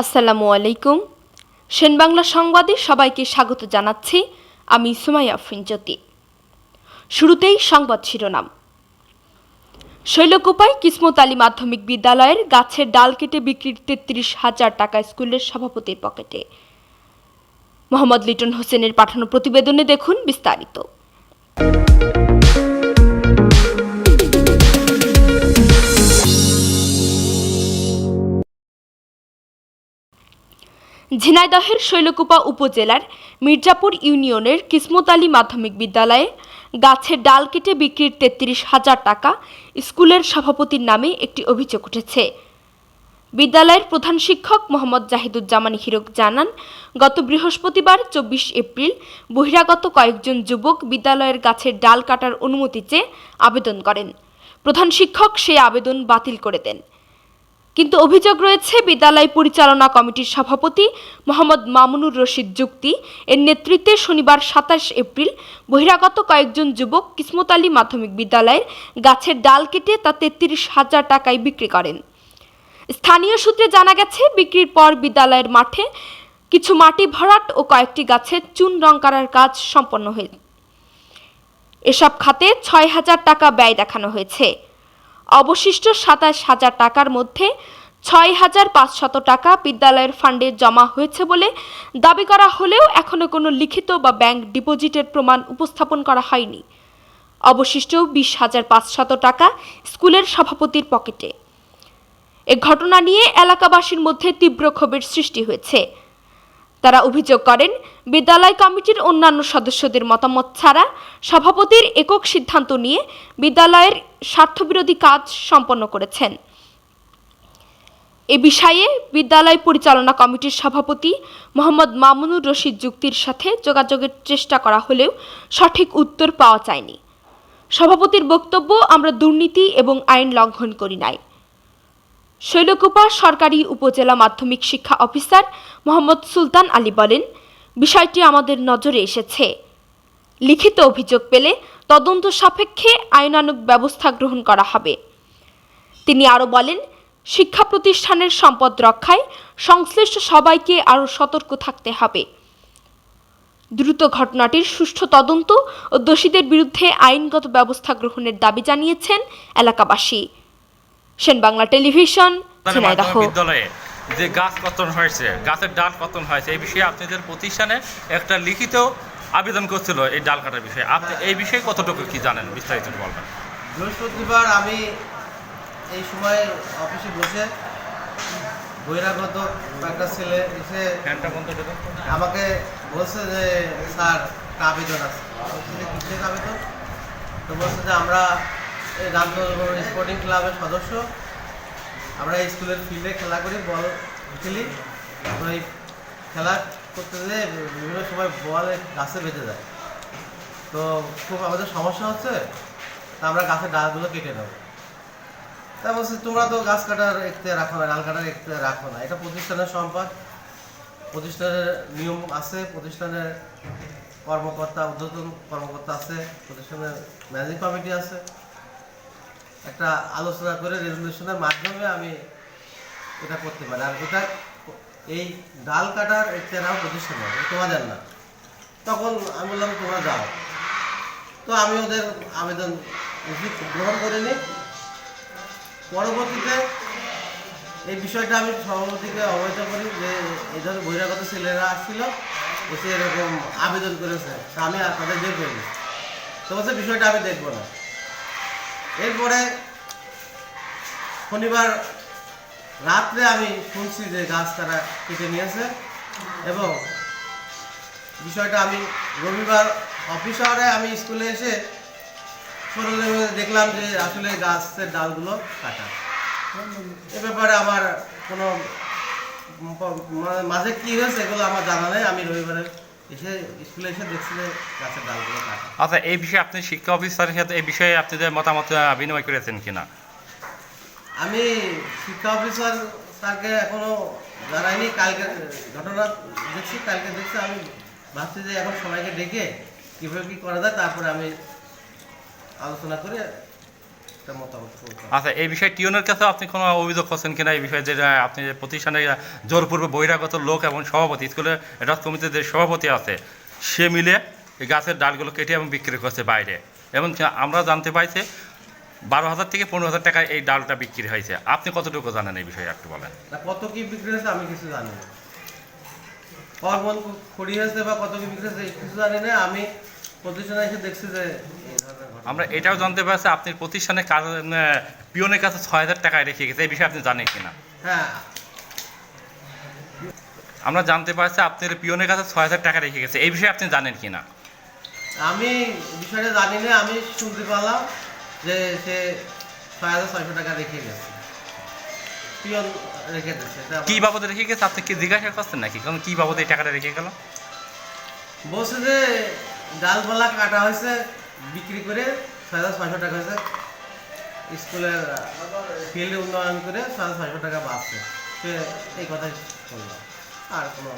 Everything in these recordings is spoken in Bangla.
আসসালামু আলাইকুম। সেন বাংলা সংবাদে সবাইকে স্বাগত জানাচ্ছি আমি সুমাইয়া আফরিন জ্যোতি শুরুতেই সংবাদ শিরোনাম। শৈলকুপায় কিসমত আলী মাধ্যমিক বিদ্যালয়ের গাছের ডাল কেটে বিক্রির তেত্রিশ হাজার টাকা স্কুলের সভাপতির পকেটে। মোহাম্মদ লিটন হোসেনের পাঠানো প্রতিবেদনে দেখুন বিস্তারিত। ঝিনাইদহের শৈলকুপা উপজেলার মির্জাপুর ইউনিয়নের কিসমত আলী মাধ্যমিক বিদ্যালয়ে গাছের ডাল কেটে বিক্রির তেত্রিশ হাজার টাকা স্কুলের সভাপতির নামে একটি অভিযোগ উঠেছে। বিদ্যালয়ের প্রধান শিক্ষক মোহাম্মদ জাহিদুজ্জামান হিরক জানান, গত বৃহস্পতিবার চব্বিশ এপ্রিল বহিরাগত কয়েকজন যুবক বিদ্যালয়ের গাছের ডাল কাটার অনুমতি চেয়ে আবেদন করেন। প্রধান শিক্ষক সেই আবেদন বাতিল করে দেন। কিন্তু অভিযোগ রয়েছে, বিদ্যালয় পরিচালনা কমিটির সভাপতি মোহাম্মদ মামুনুর রশিদ যুক্তি। এর নেতৃত্বে শনিবার সাতাশ এপ্রিল বহিরাগত কয়েকজন যুবক কিসমত আলী মাধ্যমিক বিদ্যালয়ের গাছের ডাল কেটে তা তেত্রিশ হাজার টাকায় বিক্রি করেন। স্থানীয় সূত্রে জানা গেছে, বিক্রির পর বিদ্যালয়ের মাঠে কিছু মাটি ভরাট ও কয়েকটি গাছের চুন রং করার কাজ সম্পন্ন হয়ে এসব খাতে ছয় হাজার টাকা ব্যয় দেখানো হয়েছে। অবশিষ্ট সাতাশ হাজার টাকার মধ্যে ছয় হাজার পাঁচশত টাকা বিদ্যালয়ের ফান্ডে জমা হয়েছে বলে দাবি করা হলেও এখনও কোনো লিখিত বা ব্যাংক ডিপোজিটের প্রমাণ উপস্থাপন করা হয়নি। অবশিষ্ট বিশ হাজার পাঁচশত টাকা স্কুলের সভাপতির পকেটে। এ ঘটনা নিয়ে এলাকাবাসীর মধ্যে তীব্র ক্ষোভের সৃষ্টি হয়েছে। তারা অভিযোগ করেন, বিদ্যালয় কমিটির অন্যান্য সদস্যদের মতামত ছাড়া সভাপতির একক সিদ্ধান্ত নিয়ে বিদ্যালয়ের স্বার্থবিরোধী কাজ সম্পন্ন করেছেন। এ বিষয়ে বিদ্যালয় পরিচালনা কমিটির সভাপতি মোহাম্মদ মামুনুর রশিদ যুক্তির সাথে যোগাযোগের চেষ্টা করা হলেও সঠিক উত্তর পাওয়া যায়নি। সভাপতির বক্তব্য, আমরা দুর্নীতি এবং আইন লঙ্ঘন করি নাই। শৈলকুপা সরকারি উপজেলা মাধ্যমিক শিক্ষা অফিসার মোহাম্মদ সুলতান আলী বলেন, বিষয়টি আমাদের নজরে এসেছে। লিখিত অভিযোগ পেলে তদন্ত সাপেক্ষে আইনানুগ ব্যবস্থা গ্রহণ করা হবে। তিনি আরও বলেন, শিক্ষা প্রতিষ্ঠানের সম্পদ রক্ষায় সংশ্লিষ্ট সবাইকে আরও সতর্ক থাকতে হবে। দ্রুত ঘটনাটির সুষ্ঠু তদন্ত ও দোষীদের বিরুদ্ধে আইনগত ব্যবস্থা গ্রহণের দাবি জানিয়েছেন এলাকাবাসী। সেন বাংলা টেলিভিশন ঝিনাইদহ বিদ্যালয়ে যে গাছ পতন হয়েছে গাছের ডাল পতন হয়েছে এই বিষয়ে আপনাদের প্রতিষ্ঠানে একটা লিখিত আবেদন করছিল এই ডাল কাটার বিষয়ে। আপনি এই বিষয়ে কতটুকু কি জানেন? বিস্তারিত বলবেন। বৃহস্পতিবার আমি এই সময় অফিসে বসে বহিরাগত একটা ছেলে এসে। আমাকে বলছে যে স্যার আবেদন আছে। আবেদন? তো বলছে যে আমরা রামচন্দ্রপুর স্পোর্টিং ক্লাবের সদস্য। আমরা স্কুলের ফিল্ডে খেলা করি বল খেলি। তো খেলা করতে যেয়ে বিভিন্ন সময় বল গাছে বেঁধে যায়। তো খুব আমাদের সমস্যা হচ্ছে, তা আমরা গাছের ডালগুলো কেটে নেব। তা বলছে, তোমরা তো গাছ কাটার একতে রাখো না, ডাল কাটার একতে রাখো না। এটা প্রতিষ্ঠানের সম্পদ। প্রতিষ্ঠানের নিয়ম আছে, প্রতিষ্ঠানের কর্মকর্তা, ঊর্ধ্বতন কর্মকর্তা আছে, প্রতিষ্ঠানের ম্যানেজিং কমিটি আছে। একটা আলোচনা করে রেজলিউশনের মাধ্যমে আমি এটা করতে পারি। আর এটা এই ডাল কাটার একটা নাম প্রতিষ্ঠান তোমাদের না তখন আমি বললাম, তোমরা যাও। তো আমি ওদের আবেদন গ্রহণ করিনি। পরবর্তীতে এই বিষয়টা আমি সভাপতিকে অবহিত করি যে, এই ধরনের বহিরাগত ছেলেরা আসছিল, এসে এরকম আবেদন করেছে। আমি আর তাদের বের করিনি তো বলছে বিষয়টা আমি দেখব না। এরপরে শনিবার রাত্রে আমি শুনছি যে গাছ তারা কেটে নিয়েছে এবং বিষয়টা আমি রবিবার অফিস আওয়ারে আমি স্কুলে এসে দেখলাম যে আসলে গাছের ডালগুলো কাটা। এ ব্যাপারে আমার কোনো মাঝে কী হয়েছে এগুলো আমার জানা নেই, আমি রবিবারে এসে স্কুলে এসে দেখছি যে গাছের ডালগুলো কাটা। আচ্ছা এই বিষয়ে আপনি শিক্ষা অফিসারের সাথে এই বিষয়ে আপনাদের মতামত বিনিময় করেছেন কিনা? আমি শিক্ষা অফিসার স্যারকে এখনও জানাইনি কালকে ঘটনা দেখছি কালকে দেখছি আমি ভাবছি যে এখন সবাইকে ডেকে কীভাবে কী করা যায় তারপরে আমি আলোচনা করে একটা মতামত বলতে হবে। আচ্ছা এই বিষয়ে টিউনের কাছে আপনি কোনো অভিযোগ করছেন কিনা? এই বিষয়ে যে আপনি যে প্রতিষ্ঠানে জোরপূর্বে বহিরাগত লোক এবং সভাপতি স্কুলের রাজ কমিটির যে সভাপতি আছে সে মিলে এই গাছের ডালগুলো কেটে এবং বিক্রি করছে বাইরে। এবং আমরা জানতে পাইছি বারো হাজার থেকে পনেরো হাজার টাকায় এই ডালটা বিক্রি হয়েছে। আপনি কতটুকু জানেন এই বিষয়ে একটু বলেন? কত কি বিক্রি হয়েছে আমি কিছু জানি না। কর খড়ি হয়েছে বা কত কি বিক্রি হয়েছে কিছু জানি না। আমি প্রতিষ্ঠানে এসে দেখছি যে। আমরা এটাও জানতে পারছি আপনি প্রতিষ্ঠানে কাজ পিয়নের কাছে ছয় হাজার টাকায় রেখে গেছে এই বিষয়ে আপনি জানেন কিনা? হ্যাঁ। আমরা জানতে পারছি আপনার পিয়নের কাছে ছয় হাজার টাকা রেখে গেছে এই বিষয়ে আপনি জানেন কিনা? আমি বিষয়টা জানি না আমি শুনতে পারলাম যে সে ছয় হাজার ছয়শো টাকা রেখে গেছে। পিয়ন রেখে দিচ্ছে কি বাবদে রেখে গেছে? আপনি কি জিজ্ঞাসা করছেন নাকি? কারণ কি বাবদে এই টাকাটা রেখে গেল? বলছে যে ডালপালা কাটা হয়েছে বিক্রি করে ছয় হাজার ছয়শো টাকা হয়েছে। স্কুলের ফিল্ড উন্নয়ন করে ছয় হাজার ছয়শো টাকা বাঁচছে সে এই কথাই শুনলাম আর কোনো।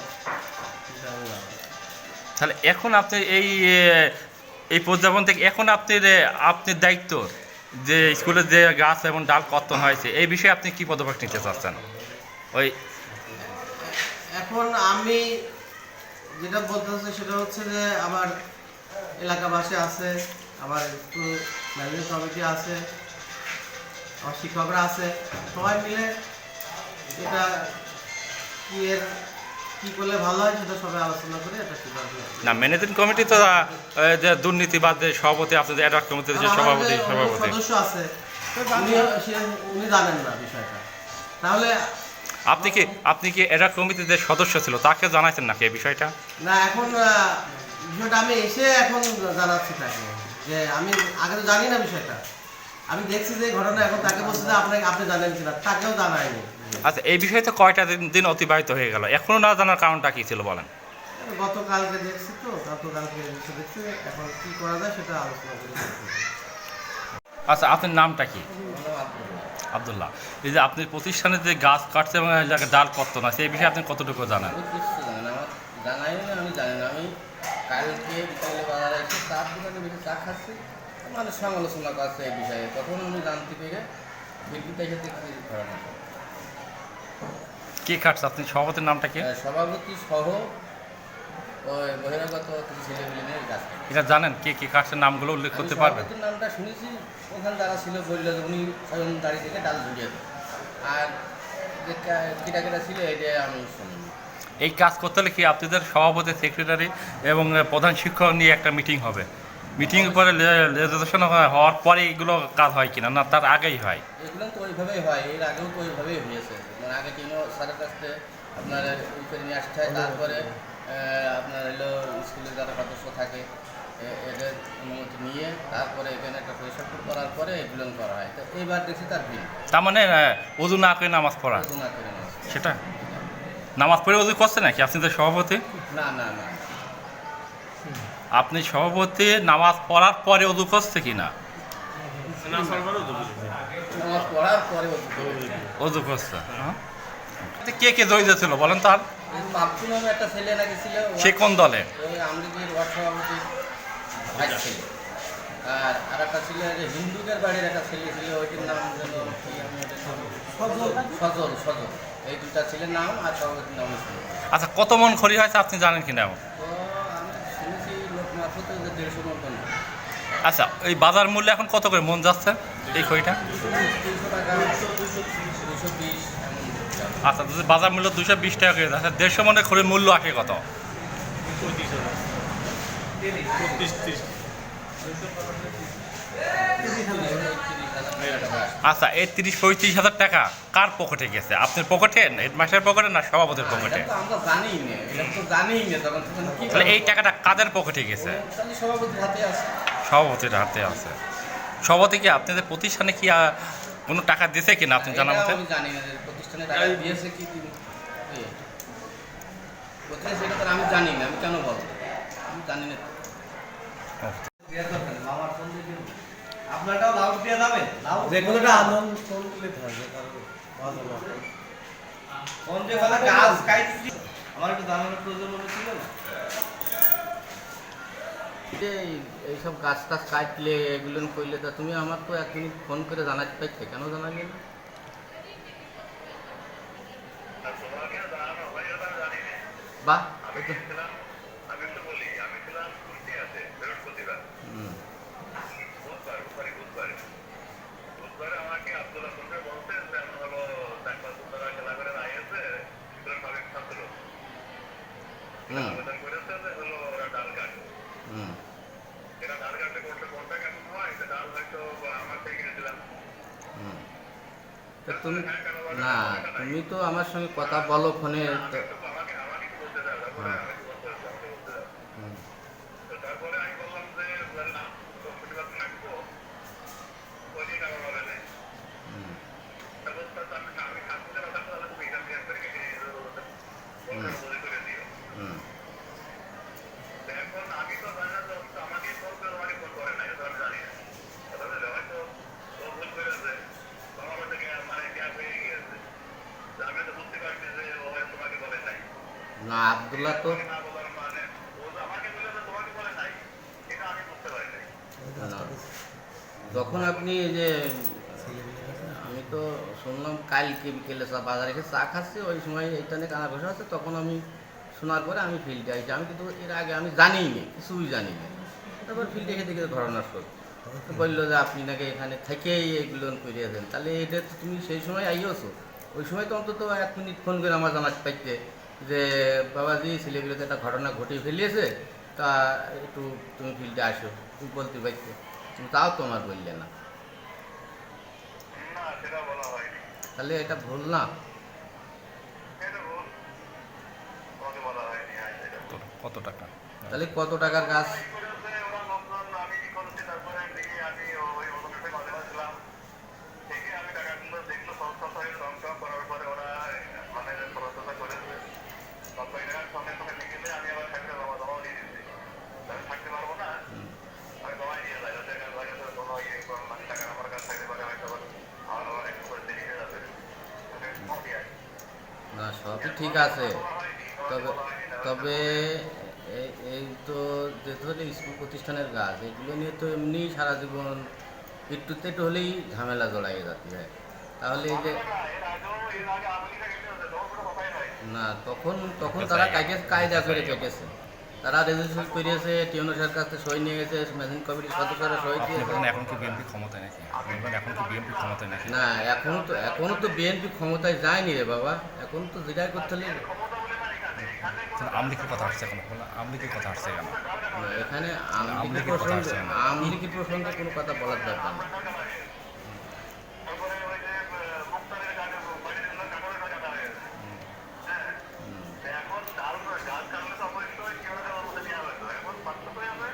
তাহলে এখন আপনি এই এই প্রজ্ঞাপন থেকে এখন আপনার এ, আপনার দায়িত্ব যে স্কুলের যে গাছ এবং ডাল কর্তন হয়েছে এই বিষয়ে আপনি কি পদক্ষেপ নিতে চাচ্ছেন? ওই এখন আমি যেটা বলতে চাচ্ছি সেটা হচ্ছে যে আমার এলাকাবাসী আছে আমার স্কুল ম্যানেজিং কমিটি আছে আমার শিক্ষকরা আছে। সবাই মিলে এটা কি এর কি করলে ভালো হয় সেটা সবাই আলোচনা করে এটা সিদ্ধান্ত। না ম্যানেজিং কমিটি তো যে দুর্নীতিবাদ যে সভাপতি আপনাদের অ্যাডক কমিটির যে সভাপতি সভাপতি। সদস্য আছে উনি জানেন না বিষয়টা। তাহলে আপনি কি আপনি কি কমিটির যে সদস্য ছিল তাকে জানাইছেন নাকি এই বিষয়টা? না এখন বিষয়টা আমি এসে এখন জানাচ্ছি তাকে যে আমি আগে তো জানি না বিষয়টা। আমি দেখছি যে ঘটনা এখন তাকে বলছে যে আপনাকে আপনি জানেন কিনা তাকেও জানায়নি। আচ্ছা এই বিষয়ে তো কয়টা দিন দিন অতিবাহিত হয়ে গেল? এখনও না জানার কারণটা কি ছিল বলেন? গতকালকে দেখছি তো গতকালকে এসে দেখছি এখন কি করা যায় সেটা আলোচনা করে। আচ্ছা আপনার নামটা কি? আবদুল্লাহ। এই যে আপনি প্রতিষ্ঠানে যে গাছ কাটছে এবং ডাল কর্তন না সেই বিষয়ে আপনি কতটুকু জানেন? জানাই না কালকে বিকালে বাজারে এসে চার দোকানে বেশি চা খাচ্ছি। মানুষ সমালোচনা করছে এই বিষয়ে। তখন আমি জানতে পেরে ভিত্তিতে এসে দেখছি ঘটনা কে কাটছে আপনি সভাপতির নামটা কি? সভাপতি সহ ওই বহিরাগত ছেলেগুলি নিয়ে কাটে। এটা জানেন কে কে কাটছে নামগুলো উল্লেখ করতে পারবেন? নামটা শুনেছি ওখানে যারা ছিল বলল উনি স্বয়ং দাঁড়িয়ে থেকে ডাল দেয় আর যে কা- কেটা কেটা ছিল এটা আমি শুনিনি। এই কাজ করতে হলে কি আপনাদের সভাপতি সেক্রেটারি এবং প্রধান শিক্ষক নিয়ে একটা মিটিং হবে। মিটিং পরে রেজুলেশন হওয়ার পরে এগুলো কাজ হয় কিনা? না তার আগেই হয়। এগুলো তো ওইভাবেই হয় এর আগেও তো ওইভাবেই হয়েছে। মানে আগে টিনও স্যারের কাছ থেকে আপনার করে নিয়ে আসতে হয় তারপরে আপনার হলো স্কুলে যারা সদস্য থাকে এদের অনুমতি নিয়ে তারপরে এখানে একটা পরিসর করার পরে এগুলো করা হয়। তো এইবার দেখছি তার ভিন্ন তার মানে অজু না করে নামাজ পড়া? ঘোষণা করে নেওয়া হচ্ছে। সেটা? নামাজ পড়ে অজু করছে নাকি? আপনাদের সভাপতি। না না না। আপনি সভাপতি নামাজ পড়ার পরে অজু করছে কি না ওদের। অজু করছে। হ্যাঁ? কে কে জড়িত ছিল বলেন তো ছিল সে কোন দলে? আর ছিল যে হিন্দুদের বাড়ির একটা ছেলে ছিল ওইটির নাম সজল। সজল সজল। এই দুটা ছেলের নাম আর সভাপতির নাম আচ্ছা কত মন খড়ি হয়েছে আপনি জানেন দেড়শো মতন আচ্ছা এই বাজার মূল্য এখন কত করে মন যাচ্ছে এই খড়িটা। আচ্ছা বাজার মূল্য দুশো বিশ টাকা করে। আচ্ছা দেড়শো মনের খড়ির মূল্য আসে কত? তিরিশ। আচ্ছা এই তিরিশ পঁয়ত্রিশ হাজার টাকা কার পকেটে গেছে? আপনার পকেটে হেডমাস্টার পকেটে না সভাপতির পকেটে? তাহলে এই টাকাটা কাদের পকেটে গেছে? সভাপতির হাতে আছে। সভাপতির হাতে আছে। সভাপতি কি আপনাদের প্রতিষ্ঠানে কি কোনো টাকা দিয়েছে কিনা আপনি জানার এটা মতে? আমি জানি না আমি কেন বলব? আমি জানি না। আপনারটাও লাউড দিয়ে যাবে যে কোনোটা আনন্দ ফোন করলে ধরবে কারণ ফোন দিয়ে ফেলা গাছ কাইছি আমার একটু জানানোর প্রয়োজন মনে ছিল না? যে এইসব গাছ টাছ কাটলে এগুলো করলে তা তুমি আমার তো এক মিনিট ফোন করে জানাতে পারতে কেন জানালি না? বাহ এই তো- আমি তো বলি আমি ছিলাম ছুটি আছে বৃহস্পতিবার হুম, বুধবার বুধবারই বুধবার বুধবারে আমাকে আব্দুল্লাহ বন্ধু বলছেন যে এমন হলো চার পাঁচ দিন ধরে খেলা করে আইএসে স্কুলের সাবেক ছাত্র হুম আবেদন করেছে যে হলো ওরা ডাল কাটে হুম এরা ডাল কাটতে করতে কোনটা কেমন হয় সে ডাল হয়তো আমার থেকে কিনেছিলাম হুম তা তুমি না তুমি তো আমার সঙ্গে কথা বলো ফোনে তো- আমাকে আমাকে কি বলতে চাও তারপরে আমি কি বলতে চাচ্ছি, আমাকে বলতে চাও হুম, তো তারপরে আমি বললাম যে বলে না বৃহস্পতিবার থাকব ওই দিন আমার হবে না হুম, তারপর তো আমি আমি থাকব না থাকব তাহলে তুমি এখান থেকে করে কেটে নিয়ে যাব বলতে বলে করে দিও হুম, তো এখন আমি তো জানি না তো আমাকে ফোন করে আমাকে ফোন করে নাই তো আমি জানি না কথা বলে হয়তো ও ভুল করেছে তো আমার মধ্যে গ্যাপ মানে গ্যাপ হয়ে গিয়েছে তো আমি তো বুঝতে পারছি যে ও হয়তো তোমাকে বলে নাই না আবদুল্লাহ তো না বলার মানে ও যে আমাকে বলে যে তোমাকে বলে নাই এটা আমি বুঝতে পারি নাই না। যখন আপনি এই যে, আমি তো শুনলাম কালকে বিকেলে চা বাজারে গিয়ে চা খাচ্ছি, ওই সময় এইটা নিয়ে কানা ঘষা আছে তখন আমি শোনার পরে আমি ফিল্ডে আইছি। আমি কিন্তু এর আগে আমি জানিই নি, কিছুই জানি না। তারপর ফিল্ডে এসে দেখে ঘটনা সত্য। বলল যে আপনি নাকি এখানে থেকেই এইগুলো করিয়েছেন তাহলে এটা তো তুমি সেই সময় আইয়েছো ওই সময় তো অন্তত এক মিনিট ফোন করে আমার জানাতে পাইতে যে, বাবাজি ছেলেগুলোতে একটা ঘটনা ঘটিয়ে ফেলিয়েছে, তা একটু তুমি ফিল্ডে আসো। তুমি বলতে পারতে তুমি তাও তোমার বললে না। না সেটা বলা হয়নি। তাহলে এটা ভুল না? হ্যাঁ। কত- কত টাকা? তাহলে কত টাকার কাজ এই করেছে ওরা লোকজন আমি কি করেছি তারপরে দেখি আমি ওই অনুষ্ঠে মাঝে মাঝে ছিলাম দেখে আমি টাকাগুলো দেখল সংস্থা হয়ে রং টং করার পরে ওরা মানে খরচটা করেছে তখন এরা সঙ্গে সঙ্গে লিখেছে আমি আবার থাকতে জমা জমাও দিয়ে দিচ্ছি আমি থাকতে পারব না আমি জমাই দিয়ে যাই যাতে কাজ লাগে তো কোনো ইয়ে কোনো মানে টাকা আমার কাছে থাকতে পারে হয়তো আবার আমার আবার একটু করে দেরি হয়ে যাবে ওকে কম দিয়ে আসি। সবই ঠিক আছে। তবে তবে এই- তো যেহেতু স্কুল প্রতিষ্ঠানের গাছ এগুলো নিয়ে তো এমনি সারা জীবন একটুতে একটু হলেই ঝামেলা জড়াই হয় তাহলে এই যে না, তখন তখন তারা কাজে কায়দা করে কেটেছে তারা রেজিস্ট্রেশন করিয়েছে টিউনোসের কাছে সই নিয়ে গেছে ম্যানেজিং কমিটির সদস্যরা সই দিয়েছে। এখন কি বিএনপি ক্ষমতায় নাকি? এখন কি বিএনপি ক্ষমতায় নাকি? না এখনও তো এখনও তো বিএনপি ক্ষমতায় যায়নি রে বাবা। এখন তো যেটাই করতে হলে তাহলে আমলিকের কথা আসছে এখন বলেন আমলিকের কথা আসছে কেন এখানে আমলিকি কথা প্রসঙ্গে আসছে আমলিকি প্রসঙ্গে কোনো কথা বলার দরকার। হ্যাঁ। না কারোর মধ্যে নেওয়া হতো। এখন পার্থক্য হয়ে যাবে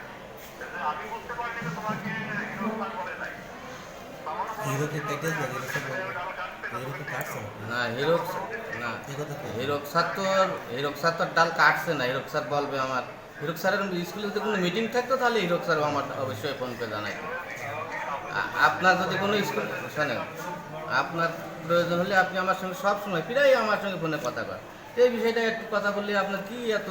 না না হিরো না? হিরোক স্যার তো হিরোক স্যার তো ডাল কাটছে না, হিরোক স্যার বলবে আমার। হিরোক স্যারের স্কুলে যদি কোনো মিটিং থাকতো তাহলে হিরোক স্যার আমার অবশ্যই ফোন করে জানাই আপনার যদি কোনো স্কুল শোনেন, আপনার প্রয়োজন হলে আপনি আমার সঙ্গে সব সময় প্রায় আমার সঙ্গে ফোনে কথা কর এই বিষয়টা একটু কথা বললে আপনার কি এত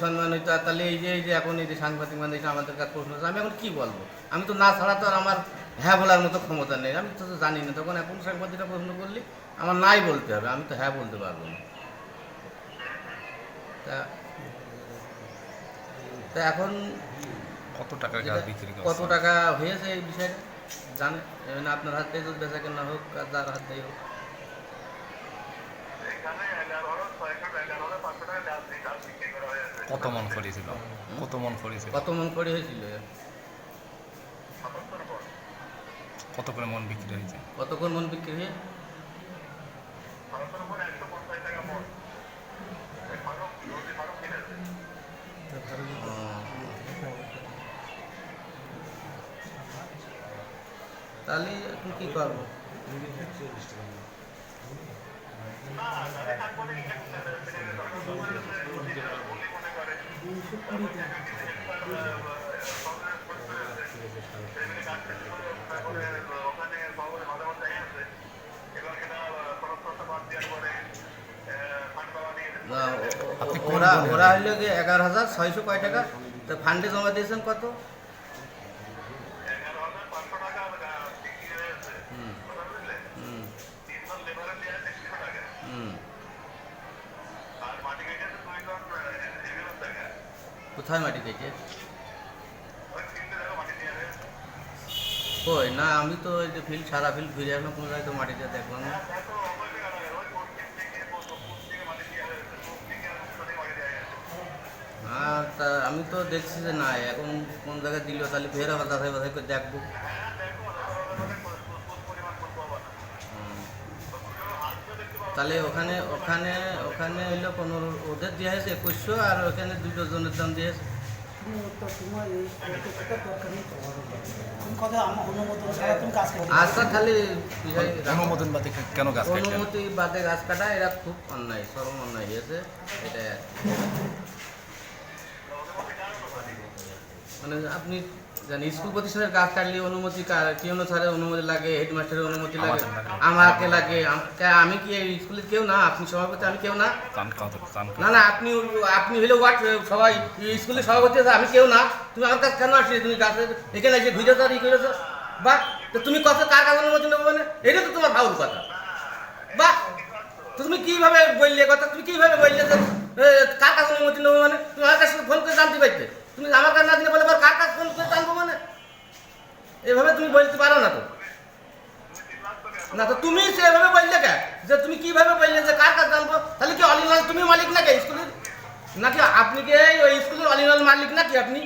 সম্মানিত তাহলে এই যে এই যে এখন এই যে সাংবাদিক মানে আমাদের কাছে প্রশ্ন আমি এখন কি বলব? আমি তো না ছাড়া তো আর আমার হ্যাঁ বলার মতো ক্ষমতা নেই। আমি তো জানি না। তখন এখন সাংবাদিকরা প্রশ্ন করলে আমার নাই বলতে হবে। আমি তো হ্যাঁ বলতে পারব না। তা তা এখন কত বিক্রি কত টাকা হয়েছে এই বিষয়টা জানে এমনি আপনার হাত যদি বেচা কেনা হোক আর যার হাত থেকে হোক। টাকা কত মন করেছিল কত মন করেছিল কত মন করে হয়েছিল সাতাত্তর পর কত করে মন বিক্রি হয়েছে? কত করে মন বিক্রি হয়ে সাতাত্তর পর একশো পঞ্চাশ টাকা মন ওই ওরা? ওরা হইল গিয়ে এগারো হাজার ছয়শো কয় টাকা। তা ফান্ডে জমা দিয়েছেন কত? এগারো হাজার পাঁচশো কই? না, আমি তো ওই যে ফিল্ড সারা ফিল্ড ফিরে আসলাম কোনো জায়গায় তো মাটিটা দেখলাম না। আর তা আমি তো দেখছি যে না এখন কোন জায়গায় দিল, তাহলে ফের আবার যাচাই বাছাই করে দেখব। তাহলে ওখানে ওখানে ওখানে হইল পনেরো, ওদের দেওয়া হয়েছে একুশশো, আর ওখানে দুটো জনের দাম দিয়েছে কথা আমার অনুমোদন ছাড়া তুমি কাজ করতে আচ্ছা খালি অনুমোদন বাদে কেন গাছ অনুমতি বাদে গাছ কাটা এরা খুব অন্যায় চরম অন্যায় হয়েছে এটা মানে আপনি জানেন স্কুল প্রতিষ্ঠানের গাছ কাটলে অনুমতি কার- কি অনুসারে অনুমতি লাগে হেডমাস্টারের অনুমতি লাগে আমাকে লাগে আম- কি এই স্কুলের কেউ না? আপনি সভাপতি আমি কেউ না? না না আপনি আপনি হলে ওয়ার্ড সবাই স্কুলের সভাপতি আছে আমি কেউ না। তুমি আমার কাছে কেন আসলে? তুমি গাছে এখানে এসে ভিডিও তার ই করেছ? বা তো তুমি কত কার কাছে অনুমতি নেব মানে? এটা তো তোমার ফাউল কথা। বা তুমি কীভাবে বললে কথা? তুমি কীভাবে বললে কার কাছে অনুমতি নেব মানে? তুমি আমার কাছে ফোন করে জানতে পারতে। তুমি আমার কাছে না দিলে বলে আবার কার কাছে ফোন করে জানব মানে? এভাবে তুমি বলতে পারো না তো। না তো তুমি সেভাবে বললে কে? যে তুমি কীভাবে বললে যে কার কাছে জানব তাহলে কি অলিনাল তুমি মালিক নাকি স্কুলের? নাকি আপনি কি ওই স্কুলের অলিনাল মালিক নাকি আপনি?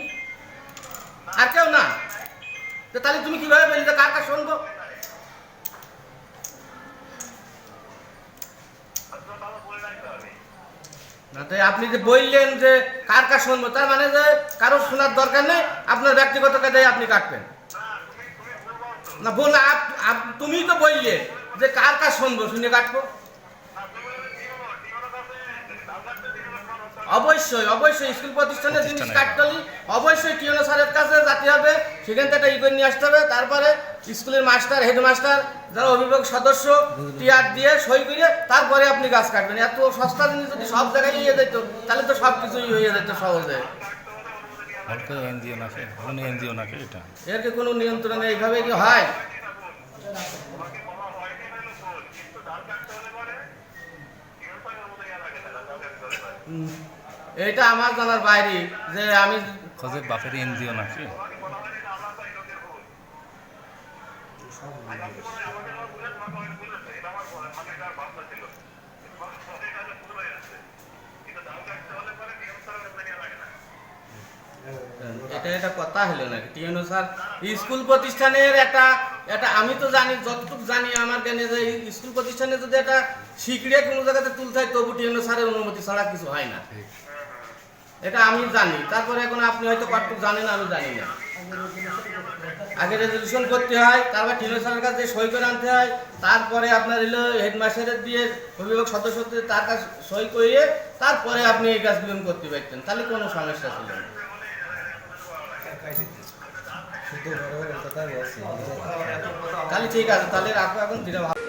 আর কেউ না? তাহলে তুমি কীভাবে বললে কার কাছে শুনব না তো আপনি যে বললেন যে কার কার শুনব তার মানে যে কারও শোনার দরকার নেই আপনার ব্যক্তিগত কাজে আপনি কাটবেন না বল আপ- তো বললে যে কার কার শুনব শুনে কাটবো অবশ্যই অবশ্যই স্কুল প্রতিষ্ঠানের জিনিস প্রতিষ্ঠানে। কাটতে হলে অবশ্যই টিউনো স্যারের কাছে যেতে হবে সেখান থেকে একটা ই করে নিয়ে আসতে হবে তারপরে স্কুলের মাস্টার হেডমাস্টার যারা অভিভাবক সদস্য টিআর দিয়ে সই করে তারপরে আপনি গাছ কাটবেন। এত সস্তা জিনিস যদি সব জায়গায় নিয়ে যেত তাহলে তো সব কিছুই হয়ে যেত সহজে। হলকে এনজিও নাকি? হলনি এনজিও নাকি এটা? এর কি কোনো নিয়ন্ত্রণ? এইভাবে কি হয়? ইয়া এটা আমার জানার বাইরে যে আমি খোঁজে বাপের এনজিও নাকি তোমাকে বলা হয়নি না আমরা তো এই লোকের ভুল আর আপনি বলেন আমাকে আমার ভুলে তোমাকে হয়তো বলেছে এটা আমার ভুল, মানে এটা ভাবনা ছিল কিন্তু ভাবনা এটা হলো ভুল হয়ে যাচ্ছে কিন্তু ধান কাটতে হলে পরে নিয়ন্ত্রণের মধ্যে ইয়া লাগে না এটা কথা হলো নাকি? TNO sir. স্কুল প্রতিষ্ঠানের একটা এটা আমি তো জানি যতটুকু জানি আমার জ্ঞানে যে স্কুল প্রতিষ্ঠানে যদি একটা সিকড়িয়ে কোনো জায়গাতে তুলতে হয় তবু টিএনও স্যারের অনুমতি ছাড়া কিছু হয় না। এটা আমি জানি। তারপরে এখন আপনি হয়তো কতটুকু জানেন আমি জানি না। আগে রেজলিউশন করতে হয় তারপর টিএনও স্যারের কাছে সই করে আনতে হয় তারপরে আপনার হলো হেডমাস্টারের দিয়ে অভিভাবক সদস্যদের তার কাছে সই করিয়ে তারপরে আপনি এই কাজ কাজগুলো করতে পারতেন। তাহলে কোনো সমস্যা ছিল না। তাহলে ঠিক আছে তাহলে রাখব এখন ভিডিও